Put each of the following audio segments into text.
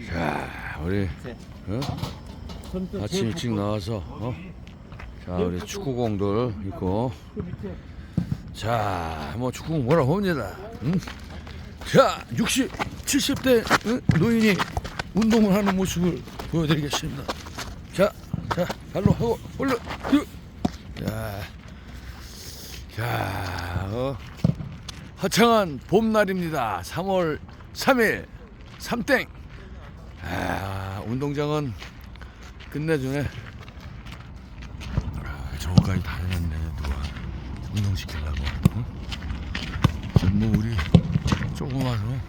자, 우리 어? 아침 일찍 나와서 어? 자, 우리 축구공들 있고 자, 뭐 축구공 뭐라 봅니다. 응? 자, 60, 70대 응? 노인이 운동을 하는 모습을 보여드리겠습니다. 자, 자, 발로 하고 올려. 유. 자, 자, 어, 화창한 봄날입니다. 3월 3일, 삼땡. 아, 운동장은 끝내주네. 아, 저거까지 다 해놨네, 누가. 운동시키려고. 응? 뭐, 우리 조그마한 어?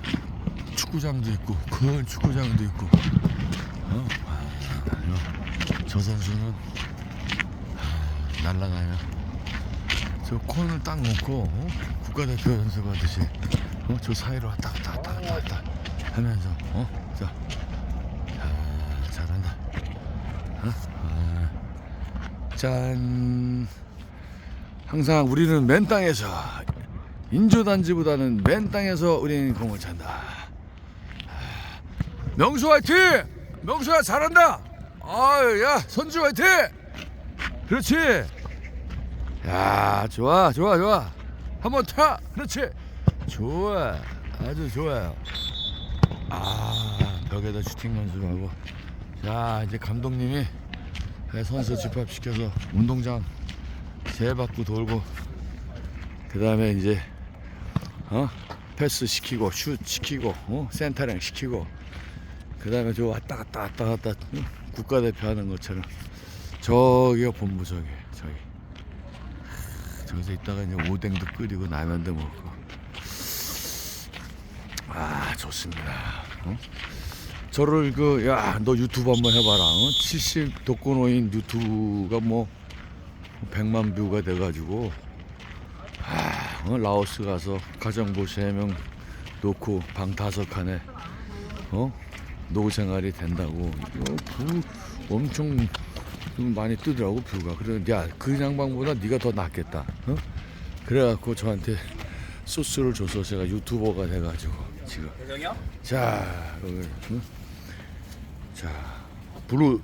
축구장도 있고, 큰 축구장도 있고. 어? 아. 저 선수는 아, 날라가요. 저 콘을 딱 놓고 어? 국가대표 연습하듯이 어? 저 사이로 왔다 갔다 왔다 갔다 왔다 하면서 어? 자, 자 잘한다. 어? 아, 짠. 항상 우리는 맨 땅에서 인조단지보다는 맨 땅에서 우리는 공을 찬다. 아, 명수 화이팅! 명수야 잘한다! 아유 야 선주 화이팅! 그렇지? 야 좋아 좋아 좋아. 한번 타! 그렇지? 좋아. 아주 좋아요. 아 벽에다 슈팅 연습하고 자 이제 감독님이 선수 집합시켜서 운동장 세 바퀴 돌고 그 다음에 이제 어? 패스 시키고 슛 시키고 어? 센터링 시키고 그 다음에 저 왔다 갔다 왔다 갔다 응? 국가대표 하는 것처럼. 저기가 본부 저기 저기. 저기서 있다가 이제 오뎅도 끓이고 라면도 먹고. 아 좋습니다. 어? 저를 그 야 너 유튜브 한번 해봐라 어? 70 독거노인 유튜브가 뭐 100만 뷰가 돼가지고 아, 어? 라오스 가서 가정부 3명 놓고 방 다섯 칸에 어? 노후 생활이 된다고 이거 뷰 엄청 좀 많이 뜨더라고 뷰가 그래 야그 양반보다 네가 더 낫겠다 어? 그래갖고 저한테 소스를 줘서 제가 유튜버가 돼가지고 지금 자 여기 응? 자 블루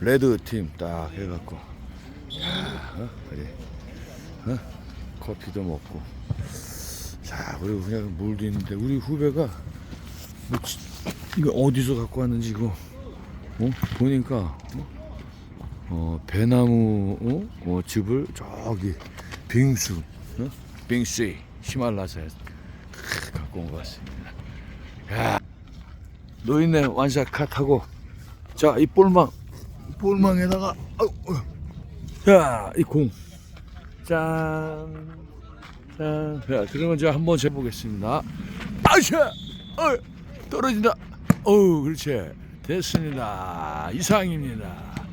레드 팀 딱 해갖고 야 어? 어? 커피도 먹고 자 그리고 그냥 물도 있는데 우리 후배가 뭐 지- 이거 어디서 갖고 왔는지 이거 어? 보니까 어? 어, 배나무 어? 어, 즙을 저기 빙수 어? 빙수 히말라야에서 크, 갖고 온 것 같습니다 야 노인네 완샷 컷하고 자 이 볼망 볼망에다가 자이 공 짠. 짠. 자, 그러면 제가 한번 재보겠습니다. 아샤! 어, 떨어진다. 어우, 그렇지. 됐습니다. 이상입니다.